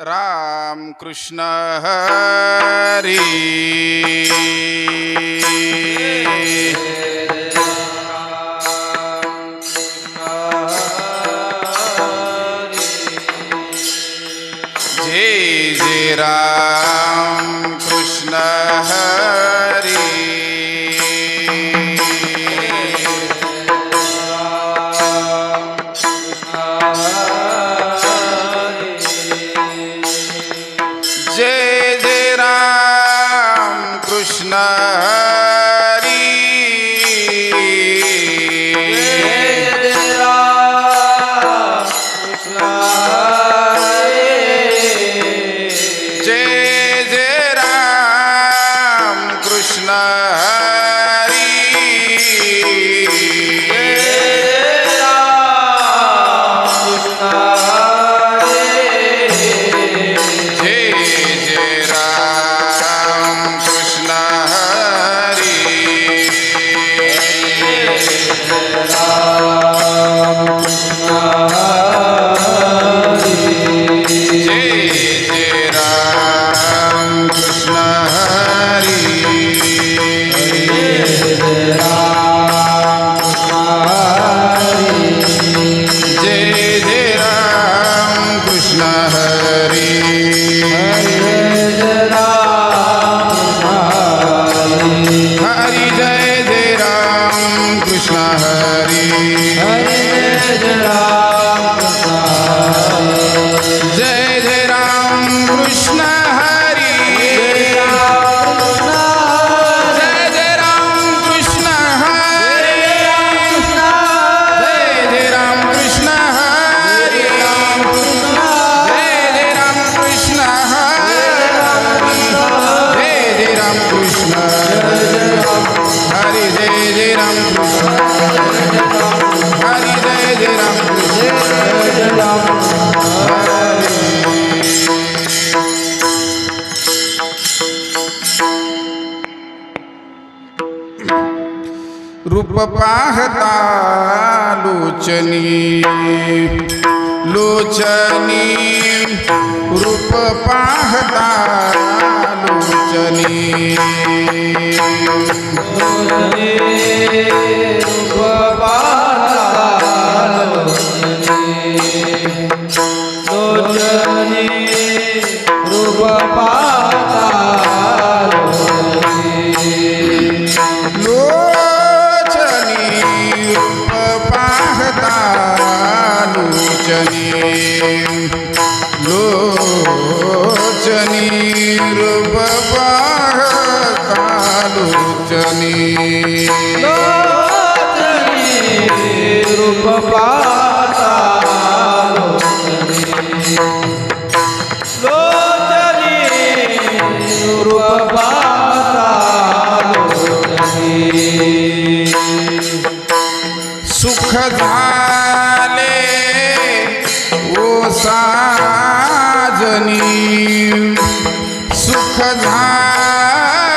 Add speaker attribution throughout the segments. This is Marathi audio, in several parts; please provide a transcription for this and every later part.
Speaker 1: राम कृष्ण हरी। Islam. राम कृष्ण हरे जय जय राम रूप पाहता लोचनी लोचनी रूप पाहता লোচনে লোচনে রূপ পাতা Radha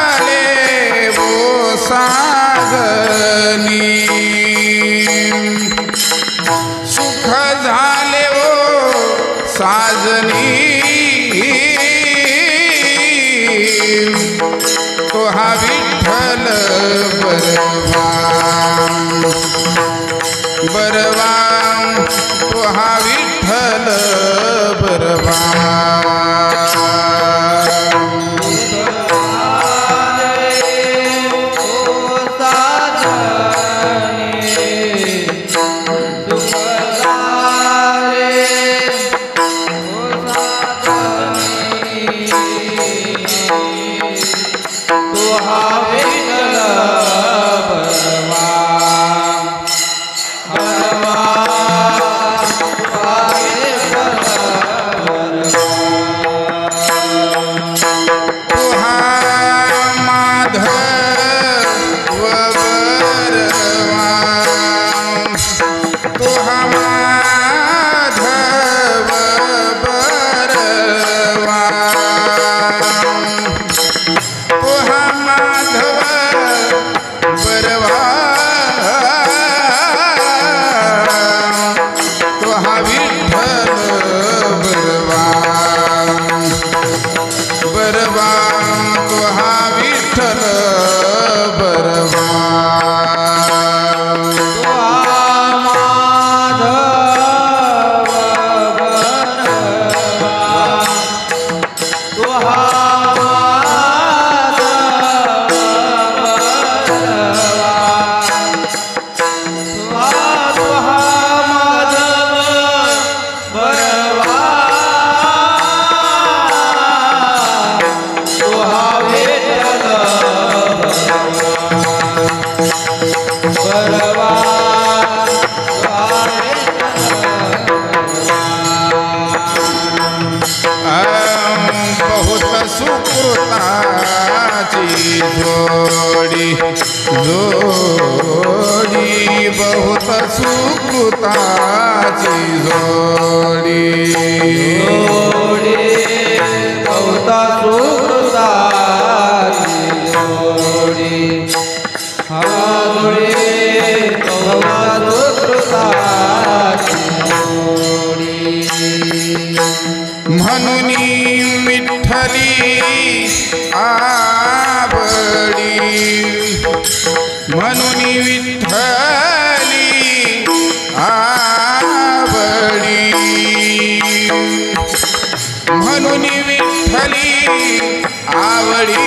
Speaker 1: जोडी जोडी बहुत सुकृताची जोडी.
Speaker 2: जोडी बहुत सुख
Speaker 1: मुनि विठली आवड़ी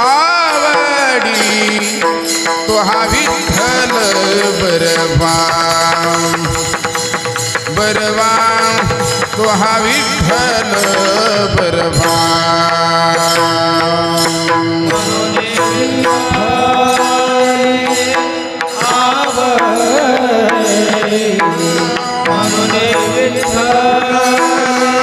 Speaker 1: आवड़ी तुहा विठल बरवाम
Speaker 2: बरवाम तुहा विठल आवड़ी
Speaker 1: मनुने विठल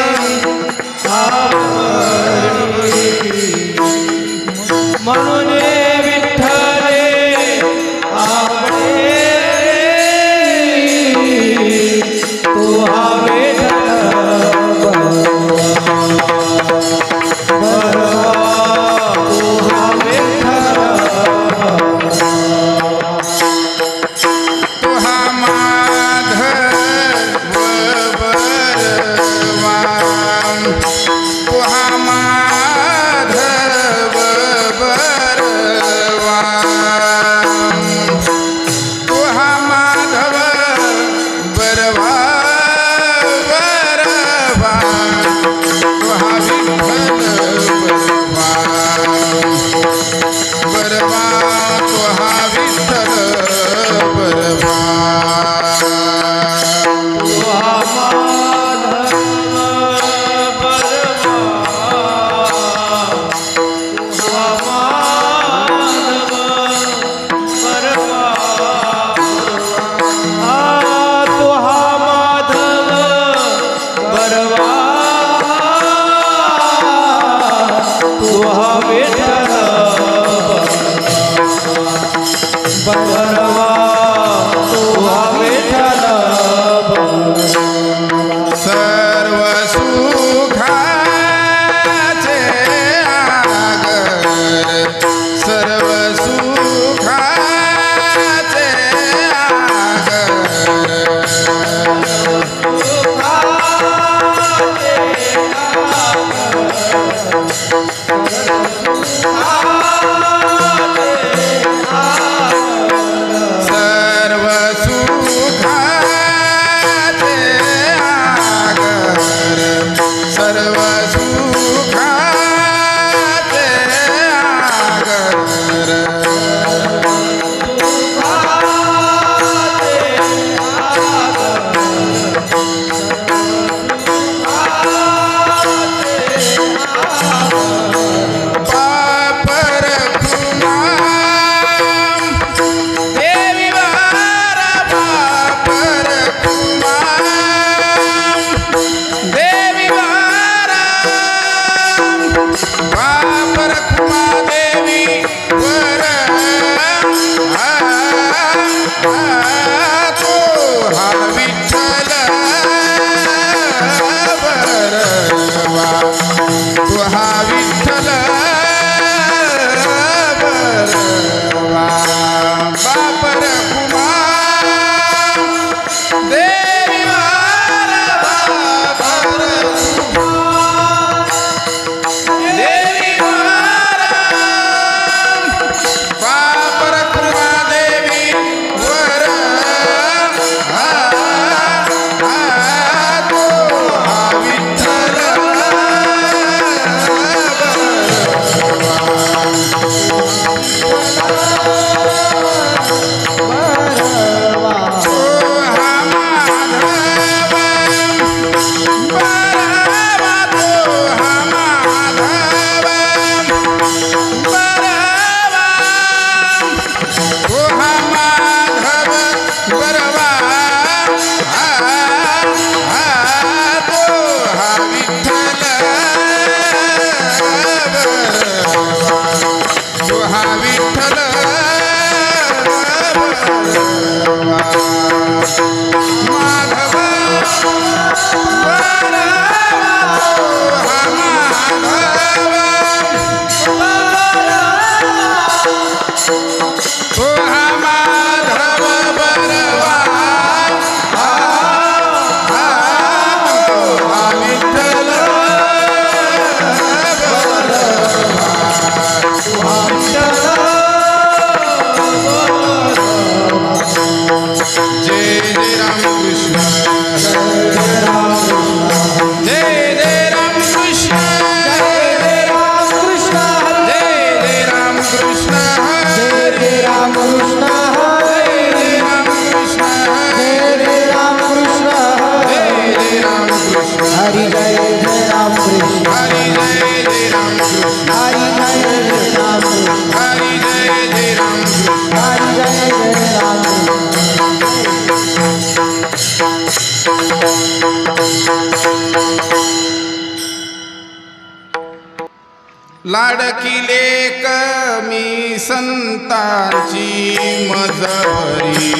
Speaker 1: संतांची मजवरी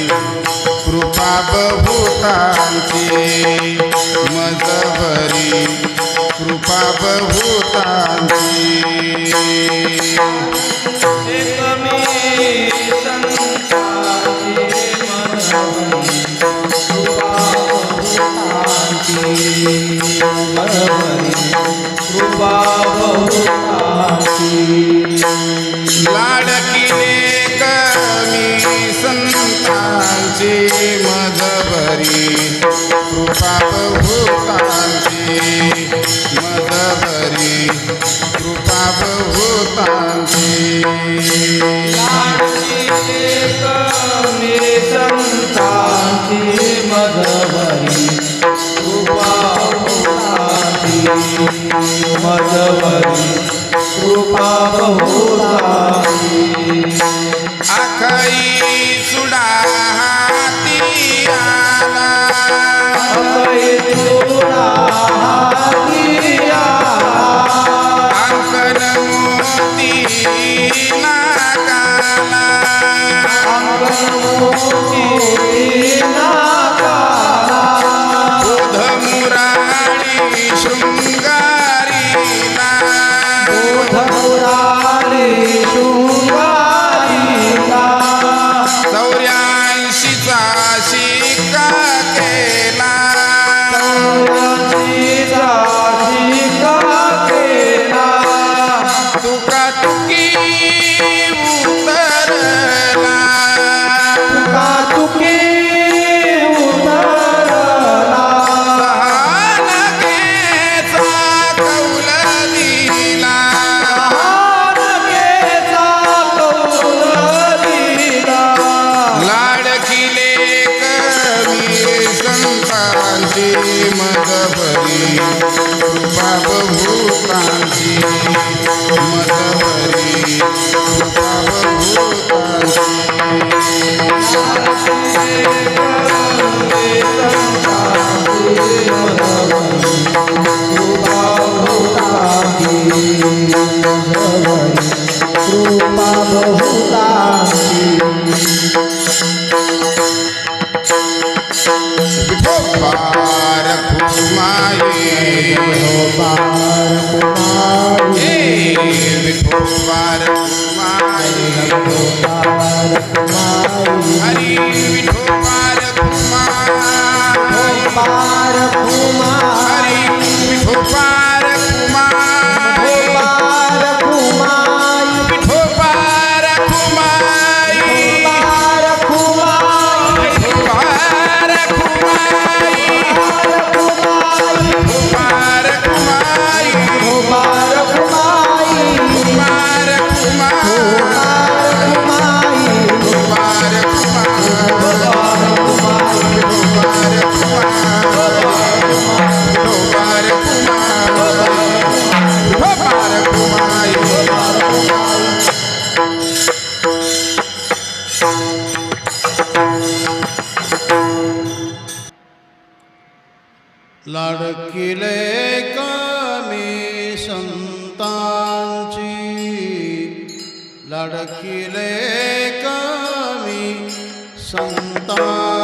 Speaker 1: कृपा बहुतांची मजवरी कृपा बहुतांची. Oh, देवी मदभरी बाबभूतांची मदभरी बाबभूतांची Hari Vithobar Kumar Vithobar Kumar
Speaker 3: लडकिले कमी संतांची। लडकिले कमी संतान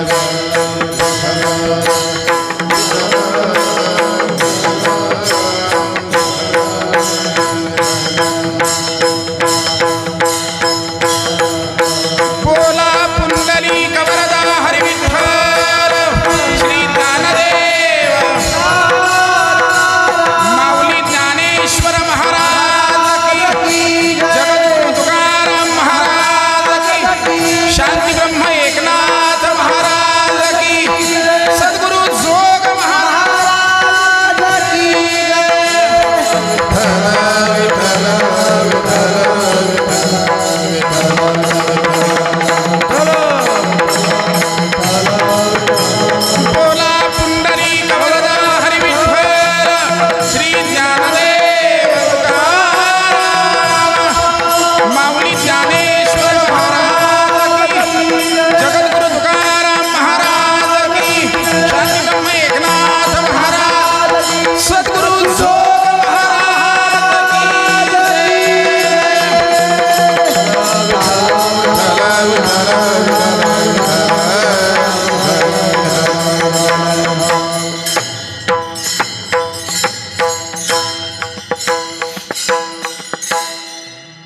Speaker 3: Together